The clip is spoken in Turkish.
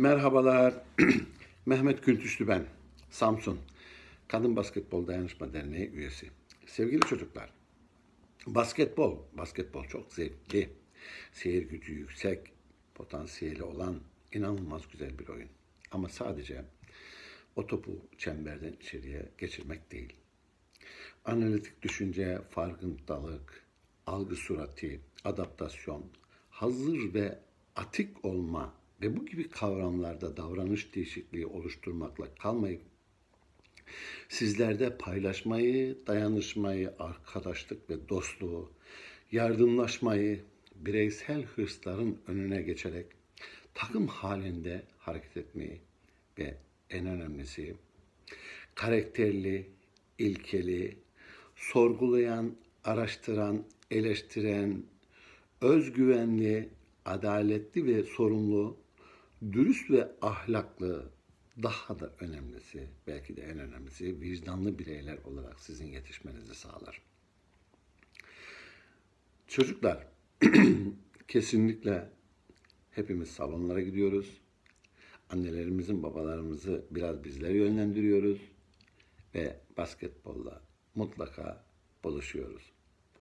Merhabalar. Mehmet Küntüşlü ben. Samsun. Kadın Basketbol Dayanışma Derneği üyesi. Sevgili çocuklar. Basketbol, basketbol çok zevkli. Seyir gücü yüksek, potansiyeli olan inanılmaz güzel bir oyun. Ama sadece o topu çemberden içeriye geçirmek değil. Analitik düşünce, farkındalık, algı surati, adaptasyon, hazır ve atik olma ve bu gibi kavramlarda davranış değişikliği oluşturmakla kalmayıp sizlerde paylaşmayı, dayanışmayı, arkadaşlık ve dostluğu, yardımlaşmayı, bireysel hırsların önüne geçerek takım halinde hareket etmeyi ve en önemlisi karakterli, ilkeli, sorgulayan, araştıran, eleştiren, özgüvenli, adaletli ve sorumlu, dürüst ve ahlaklı, daha da önemlisi, belki de en önemlisi vicdanlı bireyler olarak sizin yetişmenizi sağlar. Çocuklar, kesinlikle hepimiz salonlara gidiyoruz. Annelerimizin, babalarımızı biraz bizlere yönlendiriyoruz ve basketbolla mutlaka buluşuyoruz.